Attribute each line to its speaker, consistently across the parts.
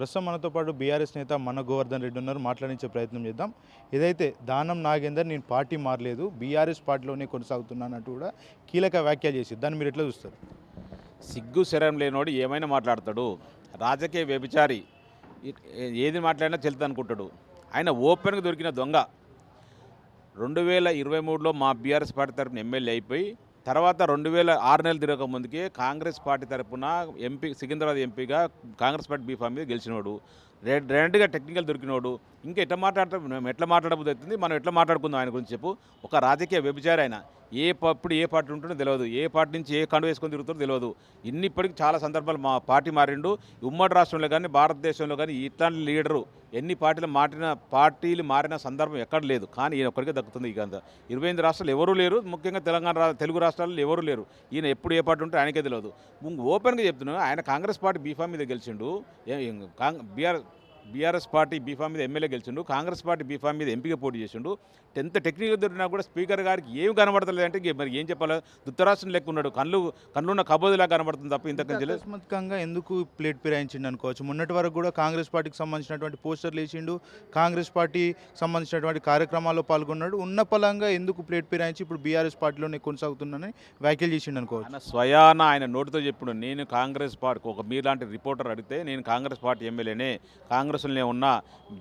Speaker 1: ప్రస్తుతం మనతో పాటు బీఆర్ఎస్ నేత మన గోవర్ధన్ రెడ్డి ఉన్నారు. మాట్లాడించే ప్రయత్నం చేద్దాం. ఏదైతే దానం నాగేందర్ నేను పార్టీ మారలేదు బీఆర్ఎస్ పార్టీలోనే కొనసాగుతున్నానంటూ కూడా కీలక వ్యాఖ్యలు చేసి దాన్ని మీరు ఎట్లా చూస్తారు?
Speaker 2: సిగ్గు శరం లేనోడు ఏమైనా మాట్లాడతాడు. రాజకీయ వ్యభిచారి ఏది మాట్లాడినా చెల్తా అనుకుంటాడు. ఆయన ఓపెన్గా దొరికిన దొంగ. రెండు వేల ఇరవై మూడులో మా బీఆర్ఎస్ పార్టీ తరఫున ఎమ్మెల్యే అయిపోయి తర్వాత రెండు వేల ఆరు నెలలు తిరగక ముందుకే కాంగ్రెస్ పార్టీ తరఫున ఎంపీ సికింద్రాబాద్ ఎంపీగా కాంగ్రెస్ పార్టీ బీఫామ్ మీద గెలిచినోడు. రె- రెండుగా టెక్నికల్ దొరికినోడు ఇంకా ఎట్లా మాట్లాడతాం మనం ఎట్లా మాట్లాడబోదు అవుతుంది? మనం ఎట్లా మాట్లాడుకుందాం ఆయన గురించి చెప్పు. ఒక రాజకీయ వ్యభిచారి ఆయన. ఏ పప్పుడు ఏ పార్టీ ఉంటుందో తెలియదు ఏ పార్టీ నుంచి ఏ కండు వేసుకొని తిరుగుతుందో తెలియదు ఇన్నిప్పటికీ చాలా సందర్భాలు మా పార్టీ మారిండు. ఉమ్మడి రాష్ట్రంలో కానీ భారతదేశంలో కానీ ఇట్లాంటి లీడరు ఎన్ని పార్టీలు మారిన పార్టీలు మారిన సందర్భం ఎక్కడ లేదు. కానీ ఈయన ఒక్కడికే దక్కుతుంది ఇక అంత ఇరవై ఎనిమిది రాష్ట్రాలు ఎవరూ లేరు. ముఖ్యంగా తెలంగాణ తెలుగు రాష్ట్రాల్లో ఎవరూ లేరు. ఈయన ఎప్పుడు ఏ పార్టీ ఉంటే ఆయనకే తెలియదు ఓపెన్గా చెప్తున్నాను ఆయన కాంగ్రెస్ పార్టీ బీఫామ్ మీద గెలిచిండు. Kong B R BRS party B form మీద ఎమ్మెల్యే గెలిచిండు కాంగ్రెస్ పార్టీ బీఫామ్ మీద ఎంపీగా పోటీ చేసిండు. ఎంత టెక్నికల్ దొరికినా కూడా స్పీకర్ గారికి ఏం కనబడతలేదు అంటే మరి ఏం చెప్పాలి? దుత్తరాష్ట్రం లెక్క ఉన్నాడు. కళ్ళు కళ్ళున్న కబోదిలా కనబడుతుంది తప్ప
Speaker 1: అకస్మాత్తుగా ఎందుకు ప్లేట్ ఫిరాయించిండు అనుకోవచ్చు? మొన్నటి వరకు కూడా కాంగ్రెస్ పార్టీకి సంబంధించినటువంటి పోస్టర్లు వేసిండు. కాంగ్రెస్ పార్టీ సంబంధించినటువంటి కార్యక్రమాల్లో పాల్గొన్నాడు. ఉన్న పలంగా ఎందుకు ప్లేట్ ఫిరాయించి ఇప్పుడు బీఆర్ఎస్ పార్టీలోనే కొనసాగుతున్నానని వ్యాఖ్యలు చేసిండు అనుకోవచ్చు.
Speaker 2: ఆయన స్వయాన ఆయన నోటితో చెప్పుడు నేను కాంగ్రెస్ పార్టీ ఒక మీలాంటి రిపోర్టర్ అడిగితే నేను కాంగ్రెస్ పార్టీ ఎమ్మెల్యేనే కాంగ్రెస్లోనే ఉన్నా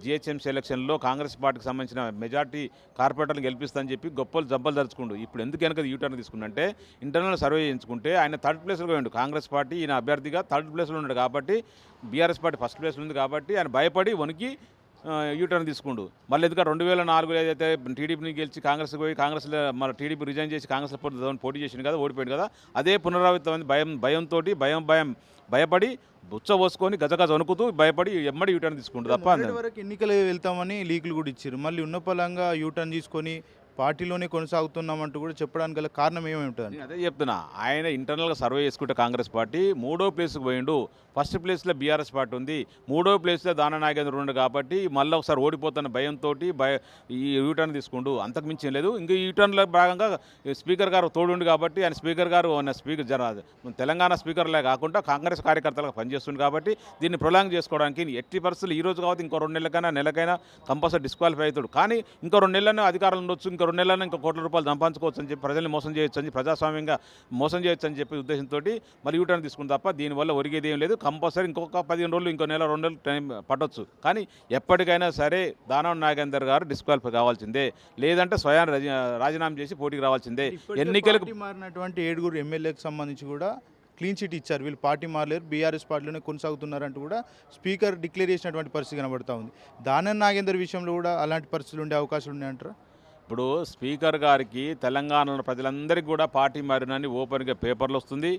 Speaker 2: జిహెచ్ఎంసీ ఎలక్షన్లో కాంగ్రెస్ పార్టీకి సంబంధించిన మెజార్టీ కార్పొరేటర్లు గెలిపిస్తానని చెప్పి గొప్పలు జబ్బలు దరుచుకుండు ఇప్పుడు ఎందుకు వెనక యూటర్న్ తీసుకుంటే ఇంటర్నల్ సర్వే చేయించుకుంటే ఆయన థర్డ్ ప్లేస్లో పోయిండు కాంగ్రెస్ పార్టీ ఈయన అభ్యర్థిగా థర్డ్ ప్లేస్లో ఉన్నాడు కాబట్టి బీఆర్ఎస్ పార్టీ ఫస్ట్ ప్లేస్లో ఉంది కాబట్టి ఆయన భయపడి వణికి యూటర్న్ తీసుకుండు. మళ్ళీ ఎందుకంటే రెండు వేల నాలుగులో ఏదైతే టీడీపీని గెలిచి కాంగ్రెస్ పోయి కాంగ్రెస్లో మన టీడీపీ రిజైన్ చేసి కాంగ్రెస్ పోటీ పోటీ చేసింది కదా ఓడిపోయింది కదా అదే పునరావృతమైంది. భయం భయంతో భయం భయం భయపడి బుచ్చ పోసుకొని గజగజ వణుకుతూ భయపడి ఎమ్మడి యూటర్న్ తీసుకుంటు తప్ప
Speaker 1: వరకు ఎన్నికలు వెళ్తామని లీకులు కూడా ఇచ్చారు. మళ్ళీ ఉన్న పలంగా యూటర్న్ తీసుకొని పార్టీలోనే కొనసాగుతున్నామంటూ కూడా చెప్పడానికి గల కారణం ఏమి ఉంటుంది
Speaker 2: అదే చెప్తున్నా. ఆయన ఇంటర్నల్గా సర్వే చేసుకుంటే కాంగ్రెస్ పార్టీ మూడో ప్లేస్కి పోయిండు. ఫస్ట్ ప్లేస్లో బీఆర్ఎస్ పార్టీ ఉంది. మూడో ప్లేస్లో దాన నాగేంద్ర ఉండు కాబట్టి మళ్ళీ ఒకసారి ఓడిపోతున్న భయంతో భయ ఈ యూటర్న్ తీసుకుండు. అంతకు మించి ఏం లేదు. ఇంకా యూటర్న్లో భాగంగా స్పీకర్ గారు తోడుండు కాబట్టి ఆయన స్పీకర్ గారు స్పీకర్ జన తెలంగాణ స్పీకర్లే కాకుండా కాంగ్రెస్ కార్యకర్తలకు పనిచేస్తుంది కాబట్టి దీన్ని ప్రొలాంగ్ చేసుకోవడానికి ఎట్టి పరిస్థితులు ఈ రోజు కాబట్టి ఇంకో రెండు నెలలకైనా నెలకైనా కంపల్సరీ డిస్క్వాలిఫై అవుతాడు. కానీ ఇంకో రెండు నెలలనే అధికారులు ఉండొచ్చు ఇంకో రెండు నెలలను ఇంకో కోట్ల రూపాయలు సంపాదించుకోవచ్చు అని చెప్పి ప్రజల్ని మోసం చేయొచ్చు అని ప్రజాస్వామ్యంగా మోసం చేయొచ్చు అని చెప్పి ఉద్దేశంతో మరి యూటర్న్ తీసుకుంది తప్ప దీనివల్ల ఒరిగేది ఏం లేదు. కంపల్సరీ ఇంకొక పదిహేను రోజులు ఇంకో నెల రెండు నెలలు టైం పట్టొచ్చు. కానీ ఎప్పటికైనా సరే దానం నాగేందర్ గారు డిస్క్వాలిఫై కావాల్సిందే. లేదంటే స్వయం రజ- రాజీనామా చేసి పోటీకి రావాల్సిందే. ఎన్నికలకు
Speaker 1: మారినటువంటి ఏడుగురు ఎమ్మెల్యేకి సంబంధించి కూడా క్లీన్ చిట్ ఇచ్చారు. వీళ్ళు పార్టీ మారలేరు బీఆర్ఎస్ పార్టీలోనే కొనసాగుతున్నారంటూ కూడా స్పీకర్ డిక్లేర్ చేసినటువంటి పరిస్థితి కనబడతా ఉంది. దానం నాగేందర్ విషయంలో కూడా అలాంటి పరిస్థితులు ఉండే అవకాశాలు ఉన్నాయంటారా?
Speaker 2: ఇప్పుడు స్పీకర్ గారికి తెలంగాణలో ప్రజలందరికీ కూడా పార్టీ మారినని ఓపెన్గా పేపర్లు వస్తుంది.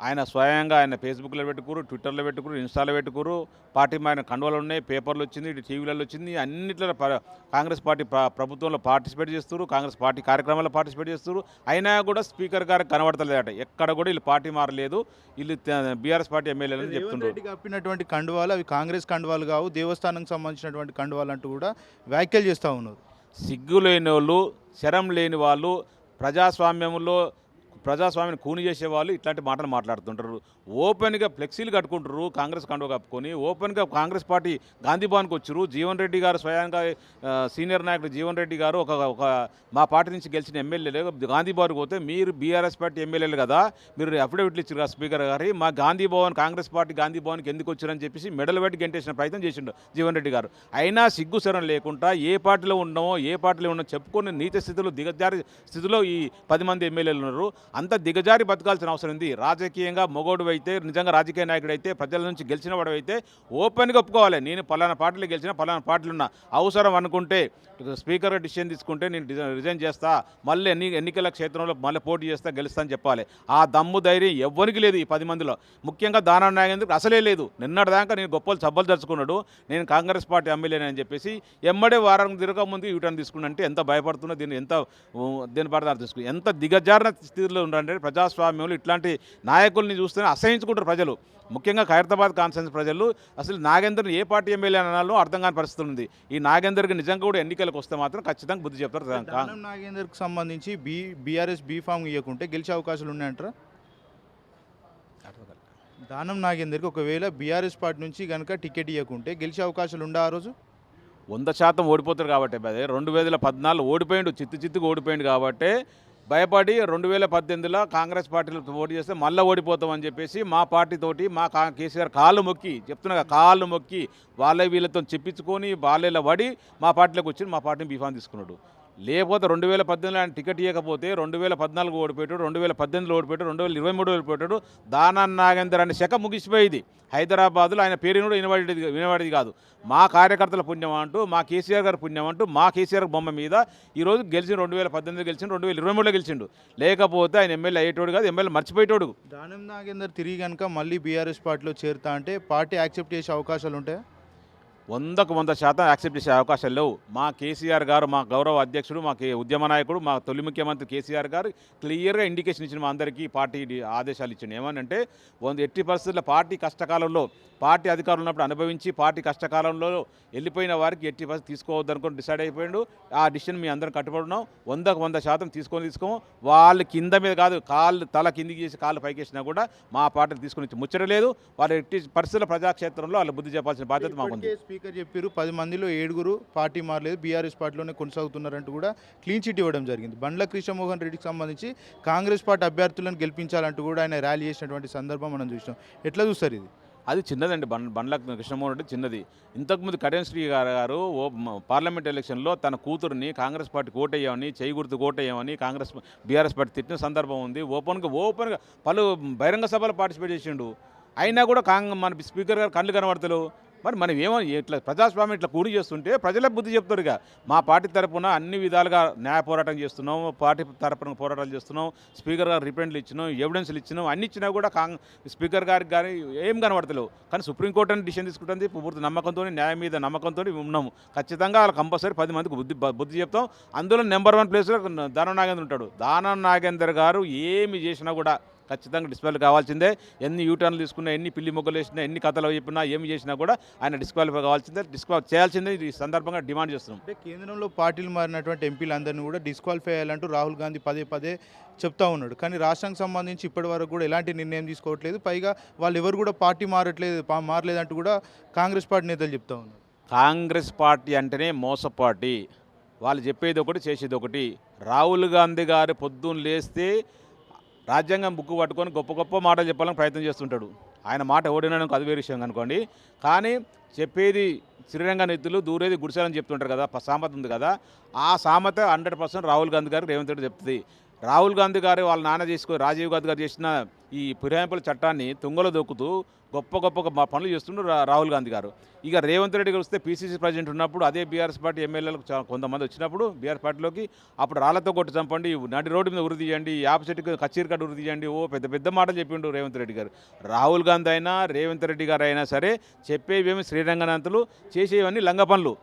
Speaker 2: ఆయన స్వయంగా ఆయన ఫేస్బుక్లో పెట్టుకురు ట్విట్టర్లో పెట్టుకురు ఇన్స్టాలో పెట్టుకురు పార్టీ మారిన కండువలు ఉన్నాయి పేపర్లు వచ్చింది ఇటు టీవీలలో వచ్చింది అన్నిట్లో ప- కాంగ్రెస్ పార్టీ ప్ర- ప్రభుత్వంలో పార్టిసిపేట్ చేస్తారు కాంగ్రెస్ పార్టీ కార్యక్రమాల్లో పార్టిసిపేట్ చేస్తారు అయినా కూడా స్పీకర్ గారికి కనబడతలేదట. ఎక్కడ కూడా వీళ్ళు పార్టీ మారలేదు. వీళ్ళు బీఆర్ఎస్ పార్టీ ఎమ్మెల్యేలని
Speaker 1: రేవంత్
Speaker 2: చెప్తున్నారు
Speaker 1: కప్పినటువంటి కండువాలు అవి కాంగ్రెస్ కండువాలు కావు దేవస్థానంకి సంబంధించినటువంటి కండువాలు అంటూ కూడా వ్యాఖ్యలు చేస్తూ ఉన్నారు.
Speaker 2: సిగ్గు లేని వాళ్ళు శరం లేని వాళ్ళు ప్రజాస్వామ్యంలో ప్రజాస్వామ్యాన్ని కూని చేసే వాళ్ళు ఇట్లాంటి మాటలు మాట్లాడుతుంటారు. ఓపెన్గా ఫ్లెక్సీలు కట్టుకుంటారు కాంగ్రెస్ కండువ కప్పుకొని ఓపెన్గా కాంగ్రెస్ పార్టీ గాంధీ భవన్కి వచ్చారు జీవన్ రెడ్డి గారు స్వయంగా సీనియర్ నాయకుడు జీవన్ రెడ్డి గారు ఒక ఒక మా పార్టీ నుంచి గెలిచిన ఎమ్మెల్యేలు. గాంధీ భవన్కి పోతే మీరు బీఆర్ఎస్ పార్టీ ఎమ్మెల్యేలు కదా మీరు అఫిడవిట్లు ఇచ్చారు స్పీకర్ గారి. మా గాంధీ భవన్ కాంగ్రెస్ పార్టీ గాంధీ భవన్కి ఎందుకు వచ్చారని చెప్పేసి మెడల్ పెట్టి గెంటేసిన ప్రయత్నం చేసిండు జీవన్ రెడ్డి గారు. అయినా సిగ్గు శరం లేకుండా ఏ పార్టీలో ఉన్నామో ఏ పార్టీలో ఉన్నామో చెప్పుకొని నీతి స్థితిలో దిగజారి స్థితిలో ఈ పది మంది ఎమ్మెల్యేలు ఉన్నారు. అంత దిగజారి బతకాల్సిన అవసరం ఉంది. రాజకీయంగా మొగోడు అయితే నిజంగా రాజకీయ నాయకుడు అయితే ప్రజల నుంచి గెలిచిన వాడు అయితే ఓపెన్గా ఒప్పుకోవాలి. నేను పలానా పార్టీలు గెలిచిన పలానా పార్టీలు ఉన్నా అవసరం అనుకుంటే స్పీకర్ డిసిషన్ తీసుకుంటే నేను రిజైన్ చేస్తా. మళ్ళీ ఎన్ని ఎన్నికల క్షేత్రంలో మళ్ళీ పోటీ చేస్తా గెలుస్తా అని చెప్పాలి. ఆ దమ్ము ధైర్యం ఎవ్వరికి లేదు ఈ పది మందిలో. ముఖ్యంగా దానా నాగేంద్రకు అసలే లేదు. నిన్నటిదాకా నేను గొప్పలు సబ్బలు తెచ్చుకున్నాడు నేను కాంగ్రెస్ పార్టీ ఎమ్మెల్యేనని అని చెప్పేసి ఎమ్మడే వారం తిరగక ముందు యూటర్న్ తీసుకున్నంటే ఎంత భయపడుతున్నా దీన్ని ఎంత దీని పడతారు తీసుకుని ఎంత దిగజారిన స్థితిలో ఉన్నారంటే ప్రజాస్వామ్యంలో ఇట్లాంటి నాయకుల్ని చూస్తేనే అసహించుకుంటారు ప్రజలు. ముఖ్యంగా ఖైరతాబాద్ కాన్ఫరెన్స్ ప్రజలు. అసలు నాగేందర్ని ఏ పార్టీ ఎమ్మెల్యే అనాలో అర్థం కాని పరిస్థితి ఉంది. ఈ నాగేందర్కి నిజంగా కూడా ఎన్నికలకు వస్తే మాత్రం ఖచ్చితంగా బుద్ధి చెప్తారు
Speaker 1: నాగేందర్కి సంబంధించి బీ బీఆర్ఎస్ బీ ఫామ్ ఇవ్వకుంటే గెలిచే అవకాశాలు ఉన్నాయంటారా? దానం నాగేందర్కి ఒకవేళ బీఆర్ఎస్ పార్టీ నుంచి కనుక టికెట్ ఇవ్వకుంటే గెలిచే అవకాశాలు ఉండా ఆ రోజు?
Speaker 2: వంద శాతం ఓడిపోతారు కాబట్టి అదే రెండు వేల పద్నాలుగు ఓడిపోయిండు చిత్తు చిత్తుకు ఓడిపోయిండు కాబట్టి భయపడి రెండు వేల పద్దెనిమిదిలో కాంగ్రెస్ పార్టీలో ఓటు చేస్తే మళ్ళీ ఓడిపోతామని చెప్పేసి మా పార్టీ తోటి మా కా కేసీఆర్ కాళ్ళు మొక్కి చెప్తున్నా కాళ్ళు మొక్కి వాళ్ళ వీళ్ళతో చెప్పించుకొని వాళ్ళ పడి మా పార్టీలోకి వచ్చి మా పార్టీని బీఫామ్ తీసుకున్నాడు. లేకపోతే రెండు వేల పద్దెనిమిదిలో ఆయన టికెట్ ఇవ్వకపోతే రెండు వేల పద్నాలుగు ఓడిపోయాడు రెండు వేల పద్దెనిమిదిలో ఓడిపోయాడు రెండు వేల ఇరవై మూడు ఓడిపోయాడు. దానా నాగేందర్ అనే శక ముగిసిపోయేది. హైదరాబాద్లో ఆయన పేరు కూడా వినబడేది వినబడేది కాదు. మా కార్యకర్తల పుణ్యం అంటూ మా కేసీఆర్ గారి పుణ్యం అంటూ మా కేసీఆర్ బొమ్మ మీద ఈరోజు గెలిచిన రెండు వేల పద్దెనిమిది గెలిచిండు రెండు వేల ఇరవై మూడులో గెలిచిండు. లేకపోతే ఆయన ఎమ్మెల్యే అయ్యేటోడు కాదు ఎమ్మెల్యే మర్చిపోయేటోడు.
Speaker 1: దానం నాగేందర్ తిరిగి కనుక మళ్ళీ బీఆర్ఎస్ పార్టీలో చేరుతా అంటే పార్టీ యాక్సెప్ట్ చేసే అవకాశాలు ఉంటాయి?
Speaker 2: వందకు వంద శాతం యాక్సెప్ట్ చేసే అవకాశాలు లేవు. మా కేసీఆర్ గారు మా గౌరవ అధ్యక్షుడు మా ఉద్యమ నాయకుడు మా తొలి ముఖ్యమంత్రి కేసీఆర్ గారు క్లియర్గా ఇండికేషన్ ఇచ్చిన మా అందరికీ పార్టీ ఆదేశాలు ఇచ్చింది ఏమనంటే వంద ఎట్టి పరిస్థితుల్లో పార్టీ కష్టకాలంలో పార్టీ అధికారులు ఉన్నప్పుడు అనుభవించి పార్టీ కష్టకాలంలో వెళ్ళిపోయిన వారికి ఎట్టి పరిస్థితి తీసుకోవద్దు అనుకుని డిసైడ్ అయిపోయిండు. ఆ డిసిషన్ మీ అందరం కట్టుబడున్నాం. వందకు వంద శాతం తీసుకొని తీసుకోము. వాళ్ళు కింద మీద కాదు కాళ్ళు తల కిందికి చేసి కాళ్ళు పైకేసినా కూడా మా పార్టీని తీసుకొని ముచ్చట లేదు వాళ్ళు ఎట్టి పరిస్థితుల ప్రజాక్షేత్రంలో వాళ్ళు బుద్ధి చెప్పాల్సిన బాధ్యత మాకుంది.
Speaker 1: ఇప్పటికే స్పీకర్ చెప్పారు పది మందిలో ఏడుగురు పార్టీ మారలేదు బీఆర్ఎస్ పార్టీలోనే కొనసాగుతున్నారంటూ కూడా క్లీన్ చిట్ ఇవ్వడం జరిగింది. బండ్ల కృష్ణమోహన్ రెడ్డికి సంబంధించి కాంగ్రెస్ పార్టీ అభ్యర్థులను గెలిపించాలంటూ కూడా ఆయన ర్యాలీ చేసినటువంటి సందర్భం మనం చూసినాం. ఎట్లా చూస్తారు ఇది?
Speaker 2: అది చిన్నదండి బండ్ బండ్ల కృష్ణమోహన్ రెడ్డి చిన్నది. ఇంతకుముందు కళ్యాణ్ శ్రీ గారు గారు ఓ పార్లమెంట్ ఎలక్షన్లో తన కూతురుని కాంగ్రెస్ పార్టీకి ఓటేయమని చేయి గుర్తు ఓటేయమని కాంగ్రెస్ బీఆర్ఎస్ పార్టీ తిట్టిన సందర్భం ఉంది. ఓపెన్గా ఓపెన్గా పలు బహిరంగ సభలు పార్టిసిపేట్ చేసిండు. అయినా కూడా కాంగ్ మన స్పీకర్ గారు కళ్ళు కనబడతలేవు. మరి మనం ఏమో ఇట్లా ప్రజాస్వామ్యం ఇట్లా కూడి చేస్తుంటే ప్రజల బుద్ధి చెప్తారు ఇక మా పార్టీ తరపున అన్ని విధాలుగా న్యాయ పోరాటం చేస్తున్నాం పార్టీ తరపున పోరాటాలు చేస్తున్నాం స్పీకర్ గారు రిప్రజెంట్లు ఇచ్చినాం ఎవిడెన్స్లు ఇచ్చినాం అన్ని ఇచ్చినా కూడా కాంగ్ స్పీకర్ గారికి కానీ ఏం కనబడతలేవు. కానీ సుప్రీంకోర్టు అని డిసిషన్ తీసుకుంటుంది పూర్తి నమ్మకంతో న్యాయం మీద నమ్మకంతో ఉన్నాము. ఖచ్చితంగా వాళ్ళు కంపల్సరీ పది మందికి బుద్ధి బుద్ధి చెప్తాం. అందులో నెంబర్ వన్ ప్లేస్లో దానం నాగేంద్ర ఉంటాడు. దానం నాగేందర్ గారు ఏమి చేసినా కూడా ఖచ్చితంగా డిస్క్వాలిఫై కావాల్సిందే. ఎన్ని యూటర్న్లు తీసుకున్నా ఎన్ని పిల్లి మొగ్గలు వేసినా ఎన్ని కథలు చెప్పినా ఏమి చేసినా కూడా ఆయన డిస్క్వాలిఫై కావాల్సిందే. డిస్క్వాలిఫై చేయాల్సిందే. ఈ సందర్భంగా డిమాండ్ చేస్తున్నాం.
Speaker 1: అంటే కేంద్రంలో పార్టీలు మారినటువంటి ఎంపీలందరినీ కూడా డిస్క్వాలిఫై అయ్యాలంటూ రాహుల్ గాంధీ పదే పదే చెప్తా ఉన్నాడు. కానీ రాష్ట్రానికి సంబంధించి ఇప్పటి వరకు కూడా ఎలాంటి నిర్ణయం తీసుకోవట్లేదు. పైగా వాళ్ళు ఎవరు కూడా పార్టీ మారట్లేదు మారలేదంటూ కూడా కాంగ్రెస్ పార్టీ నేతలు చెప్తా ఉన్నారు.
Speaker 2: కాంగ్రెస్ పార్టీ అంటేనే మోస పార్టీ వాళ్ళు చెప్పేది ఒకటి చేసేది ఒకటి. రాహుల్ గాంధీ గారు పొద్దున్న లేస్తే రాజ్యాంగం బుక్ పట్టుకొని గొప్ప గొప్ప మాటలు చెప్పాలని ప్రయత్నం చేస్తుంటాడు. ఆయన మాట ఓడినాను అది వేరే విషయం అనుకోండి. కానీ చెప్పేది శ్రీరంగ నెత్తులు దూరేది గుడిసెలని చెప్తుంటారు కదా సామెత ఉంది కదా. ఆ సామెత హండ్రెడ్ పర్సెంట్ రాహుల్ గాంధీ గారు రేవంత్ రెడ్డి చెప్తుంది. రాహుల్ గాంధీ గారు వాళ్ళ నాన్న చేసుకుని రాజీవ్ గాంధీ గారు చేసిన ఈ ఫిరాయింపుల చట్టాన్ని తుంగలో దొక్కుతూ గొప్ప గొప్ప పనులు చేస్తుండ్రు రాహుల్ గాంధీ గారు. ఇక రేవంత్ రెడ్డి గారు వస్తే పీసీసీ ప్రెసిడెంట్ ఉన్నప్పుడు అదే బీఆర్ఎస్ పార్టీ ఎమ్మెల్యేలకు కొంతమంది వచ్చినప్పుడు బీఆర్ఎస్ పార్టీలోకి అప్పుడు రాళ్ళతో కొట్టి చంపండి నడి రోడ్డు మీద ఉరి తీయండి యాప చెట్టుకి కచ్చీరు కట్టు ఉరి తీయండి ఓ పెద్ద పెద్ద మాటలు చెప్పిండు రేవంత్ రెడ్డి గారు. రాహుల్ గాంధీ అయినా రేవంత్ రెడ్డి గారు అయినా సరే చెప్పేవేమి శ్రీరంగనాథులు చేసేవన్నీ లంగ పనులు.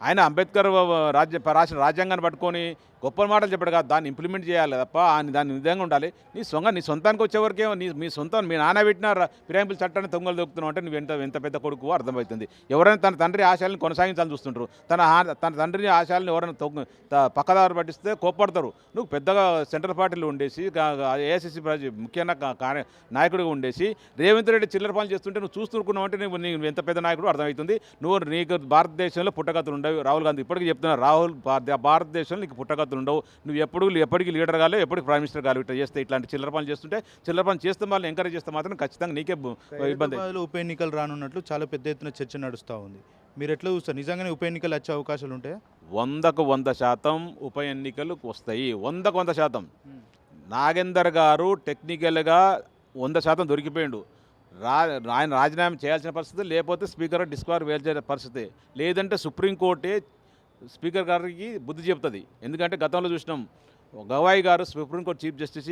Speaker 2: ఆయన అంబేద్కర్ రాజ్య రాసిన రాజ్యాంగాన్ని పట్టుకొని గొప్ప మాటలు చెప్పాడు కదా దాన్ని ఇంప్లిమెంట్ చేయాలి తప్ప ఆయన దాని విధంగా ఉండాలి. నీ సొంగ నీ సొంతానికి వచ్చేవరకేమో నీ మీ సొంతం మీ నాన్న పెట్టిన ఫిరాయింపుల చట్టాన్ని తొంగలు దొక్కుతున్నావు అంటే నువ్వు ఎంత ఎంత పెద్ద కొడుకు అర్థమవుతుంది. ఎవరైనా తన తండ్రి ఆశయాలను కొనసాగించాలని చూస్తుంటారు. తన ఆ- తన తండ్రిని ఆశయాలను ఎవరైనా తొంగ త- పట్టిస్తే కోప్పడతారు. నువ్వు పెద్దగా సెంట్రల్ పార్టీలో ఉండేసి ఏఐసిసి ముఖ్యంగా నాయకుడిగా ఉండేసి రేవంత్ రెడ్డి చిల్లర పనులు చేస్తుంటే నువ్వు చూస్తున్నావు అంటే నువ్వు నీ ఎంత పెద్ద నాయకుడు అర్థమవుతుంది. నువ్వు నీకు భారతదేశంలో పుట్టగతులు ఉండవు. రాహుల్ గాంధీ ఇప్పటికీ చెప్తున్నా రాహుల్ భారతదేశంలో నీకు పుట్టగతులు ఉండవు. నువ్వు ఎప్పుడు ఎప్పటికీ లీడర్ కాలేవు ఎప్పటికి ప్రైమ్ మినిస్టర్ కాలేవు ఇట్లా చేస్తే ఇట్లాంటి చిల్లర పనులు చేస్తుంటే చిల్లర పనులు చేస్తే వాళ్ళని ఎంకరేజ్ చేస్తే మాత్రం ఖచ్చితంగా నీకే ఇబ్బంది
Speaker 1: ఉప ఎన్నికలు రానున్నట్లు చాలా పెద్ద ఎత్తున చర్చ నడుస్తూ ఉంది. మీరు ఎట్లా చూస్తారు? నిజంగానే ఉప ఎన్నికలు వచ్చే అవకాశాలు ఉంటాయా?
Speaker 2: వందకు వంద శాతం ఉప ఎన్నికలు వస్తాయి. వందకు వంద శాతం. నాగేందర్ గారు టెక్నికల్గా వంద శాతం దొరికిపోయిండు. రా ఆయన రాజీనామా చేయాల్సిన పరిస్థితి లేకపోతే స్పీకర్ డిస్క్వార్ వేల్చే పరిస్థితి. లేదంటే సుప్రీంకోర్టే స్పీకర్ గారికి బుద్ధి చెప్తుంది. ఎందుకంటే గతంలో చూసినాం గవాయి గారు సుప్రీంకోర్టు చీఫ్ జస్టిస్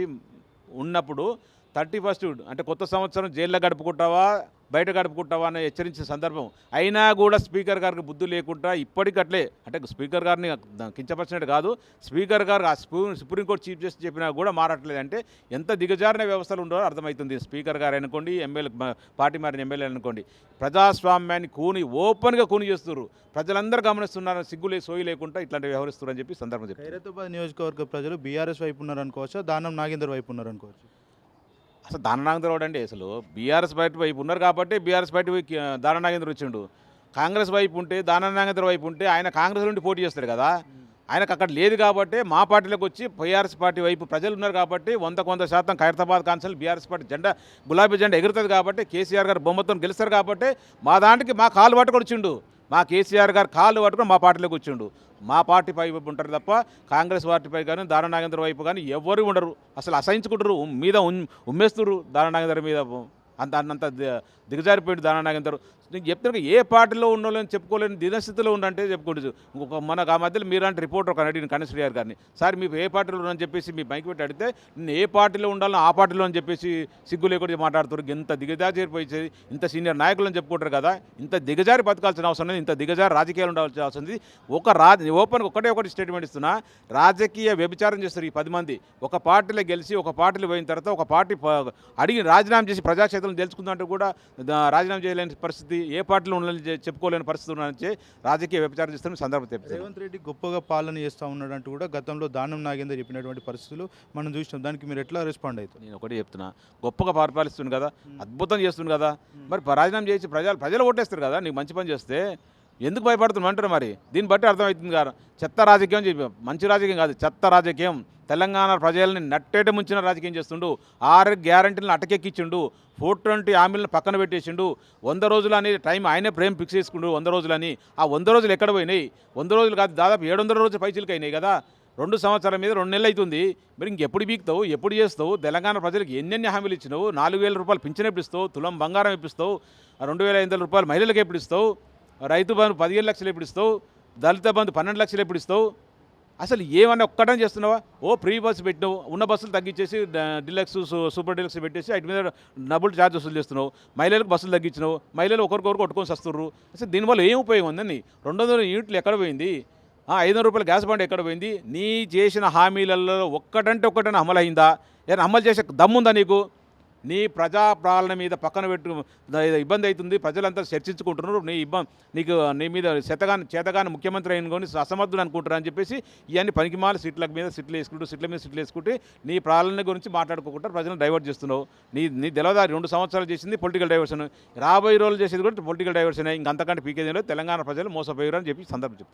Speaker 2: ఉన్నప్పుడు థర్టీ ఫస్ట్ అంటే కొత్త సంవత్సరం జైల్లో గడుపుకుంటావా బయట గడుపుకుంటావా అని హెచ్చరించిన సందర్భం. అయినా కూడా స్పీకర్ గారికి బుద్ధి లేకుండా ఇప్పటికట్లే అంటే స్పీకర్ గారిని కించపరిచినట్టు కాదు స్పీకర్ గారు ఆ సుప్రీంకోర్టు చీఫ్ జస్టిస్ చెప్పినా కూడా మారట్లేదు అంటే ఎంత దిగజారిన వ్యవస్థలు ఉండో అర్థమవుతుంది. స్పీకర్ గారు అనుకోండి ఎమ్మెల్యే పార్టీ మారిన ఎమ్మెల్యే అనుకోండి ప్రజాస్వామ్యాన్ని కూని ఓపెన్గా కూని చేస్తున్నారు. ప్రజలందరూ గమనిస్తున్నారు సిగ్గులే సోయి లేకుండా ఇట్లాంటి వ్యవహరిస్తున్నారని చెప్పి సందర్భం చెప్పారు
Speaker 1: హైదరాబాద్ నియోజకవర్గ ప్రజలు బీఆర్ఎస్ వైపు ఉన్నారనుకోవచ్చు దానం నాగేందర్ వైపు ఉన్నారనుకోవచ్చు?
Speaker 2: అసలు దాననాగేంద్ర అండి అసలు. బీఆర్ఎస్ పార్టీ వైపు ఉన్నారు కాబట్టి బీఆర్ఎస్ పార్టీ వైపు దాననాగేంద్ర వచ్చిండు. కాంగ్రెస్ వైపు ఉంటే దాననాగేంద్ర వైపు ఉంటే ఆయన కాంగ్రెస్ నుండి పోటీ చేస్తారు కదా. ఆయనకు అక్కడ లేదు కాబట్టి మా పార్టీలోకి వచ్చి బీఆర్ఎస్ పార్టీ వైపు ప్రజలు ఉన్నారు కాబట్టి వందకు వంద శాతం ఖైరతాబాద్ కాన్సల్ బీఆర్ఎస్ పార్టీ జెండా గులాబీ జెండా ఎగురుతుంది కాబట్టి కేసీఆర్ గారు బొమ్మతో గెలుస్తారు కాబట్టి మా దాంట్కి మా కాలు పట్టుకొచ్చిండు మా కేసీఆర్ గారు కాళ్ళు పట్టుకుని మా పార్టీలోకి వచ్చిండు. మా పార్టీ పై వైపు ఉంటారు తప్ప కాంగ్రెస్ పార్టీపై కానీ దారా నాగేంద్ర వైపు కానీ ఎవరు ఉండరు. అసలు అసహించుకుంటారు మీద ఉమ్- ఉమ్మేస్తున్నారు దారా నాగేంద్ర మీద అంత అంత ది- దిగజారిపోయింది దారా నాగేంద్ర. నేను చెప్తున్నా ఏ పార్టీలో ఉండలేని చెప్పుకోలేని దినస్థితిలో ఉండంటే చెప్పుకోవచ్చు ఇంకొక మనకు ఆ మధ్యలో మీరంటే రిపోర్టర్ ఒక అడిగిన కనిశ్రీ గారు గారిని. సార్ మీకు ఏ పార్టీలో ఉన్నారని చెప్పేసి మీ బైక్ పెట్టి అడిగితే నేను ఏ పార్టీలో ఉండాలో ఆ పార్టీలో అని చెప్పేసి సిగ్గు లేకుండా మాట్లాడుతున్నారు. ఇంత దిగజారిపోయి ఇంత సీనియర్ నాయకులు అని చెప్పుకుంటారు కదా. ఇంత దిగజారి బతకాల్సిన అవసరం లేదు. ఇంత దిగజారి రాజకీయాలు ఉండాల్సిన అవసరం ఉంది ఒక రా ఓపెన్ ఒకటే ఒకటి స్టేట్మెంట్ ఇస్తున్నా. రాజకీయ వ్యభిచారం చేస్తారు ఈ పది మంది. ఒక పార్టీలో గెలిచి ఒక పార్టీలో పోయిన తర్వాత ఒక పార్టీ అడిగి రాజీనామా చేసి ప్రజాక్షేత్రం తెలుసుకుందంటే కూడా రాజీనామా చేయలేని పరిస్థితి ఏ పార్టీలో ఉండాలని చెప్పుకోలేని పరిస్థితి ఉన్నదని రాజకీయ వ్యభిచారం చేస్తున్న సందర్భం చెప్తారు
Speaker 1: రేవంత్ రెడ్డి గొప్పగా పాలన చేస్తూ ఉన్నాడంటూ కూడా గతంలో దానం నాగేందర్ చెప్పినటువంటి పరిస్థితులు మనం చూసినాం. దానికి మీరు ఎట్లా రెస్పాండ్ అవుతారు?
Speaker 2: నేను ఒకటి చెప్తున్నా. గొప్పగా పరిపాలిస్తుంది కదా అద్భుతం చేస్తుంది కదా. మరి ప- రాజీనామా చేసి ప్రజలు ప్రజలు ఓటేస్తారు కదా నీకు మంచి పని చేస్తే ఎందుకు భయపడుతున్నాం అంటారు మరి? దీన్ని బట్టి అర్థమవుతుంది కదా చెత్త రాజకీయం చెప్పి మంచి రాజకీయం కాదు చెత్త రాజకీయం. తెలంగాణ ప్రజల్ని నట్టేట ముంచిన రాజకీయం చేస్తుండు. ఆరు గ్యారంటీలను అటకెక్కించిండు ఫోర్ ట్వంటీ హామీలను పక్కన పెట్టేసిండు. వంద రోజులు టైం ఆయనే ప్రేమ ఫిక్స్ చేసుకుండు వంద రోజులని. ఆ వంద రోజులు ఎక్కడ పోయినాయి? వంద రోజులు కాదు దాదాపు ఏడు వందల రోజులు పైచీలకి అయినాయి కదా. రెండు సంవత్సరాల మీద రెండు నెలలు అవుతుంది. మరి ఇంకెప్పుడు బీక్తావు? ఎప్పుడు చేస్తావు? తెలంగాణ ప్రజలకు ఎన్నెన్ని హామీలు ఇచ్చినావు? నాలుగు వేల రూపాయలు పింఛన్ ఎప్పుడు ఇస్తావు? తులం బంగారం ఇప్పిస్తావు రెండు వేల ఐదు వందల రూపాయలు మహిళలకు ఎప్పుడు ఇస్తావు? రైతు బంధు పదిహేను లక్షలు ఎప్పుడు ఇస్తావు? దళిత బంధు పన్నెండు లక్షలు ఎప్పుడు ఇస్తావు? అసలు ఏమన్నా ఒక్కటని చేస్తున్నావా? ఓ ఫ్రీ బస్సు పెట్టినావు ఉన్న బస్సులు తగ్గించేసి డిలక్స్ సూపర్ డిలక్స్ పెట్టేసి వాటి మీద డబుల్ ఛార్జ్ వసూలు చేస్తున్నావు. మహిళలకు బస్సులు తగ్గించినావు మహిళలు ఒకరికొకరు కొట్టుకొని వస్తున్నారు అసలు దీనివల్ల ఏం ఉపయోగం ఉందండి? రెండు వందల యూనిట్లు ఎక్కడ పోయింది? ఆ, ఐదు వందల రూపాయల గ్యాస్ బండ్ ఎక్కడ పోయింది? నీ చేసిన హామీలలో ఒక్కటంటే ఒక్కటైనా అమలైందా? ఏదైనా అమలు చేసే దమ్ముందా నీకు? నీ ప్రజా పాలన మీద పక్కన పెట్టు ఇబ్బంది అవుతుంది. ప్రజలంతా చర్చించుకుంటున్నారు. నీ ఇబ్బంది నీకు నీ మీద శతగాని చేతగాని ముఖ్యమంత్రి అయినకొని అసమర్థుడు అనుకుంటారు అని చెప్పేసి ఇవన్నీ పనికిమాల సీట్ల మీద సీట్లు వేసుకుంటూ సీట్ల మీద సీట్లు వేసుకుంటే నీ పాలన గురించి మాట్లాడుకోకుండా ప్రజలను డైవర్ట్ చేస్తున్నావు. నీ నీ తెలవదారి రెండు సంవత్సరాలు చేసింది పొలిటికల్ డైవర్షన్. రాబోయే రోజులు చేసేది కూడా పొలిటికల్ డైవర్షన్. ఇంకంతకంటే పీకేదేలో తెలంగాణ ప్రజలు మోసపోయారు అని చెప్పి సందర్భం చెప్తున్నారు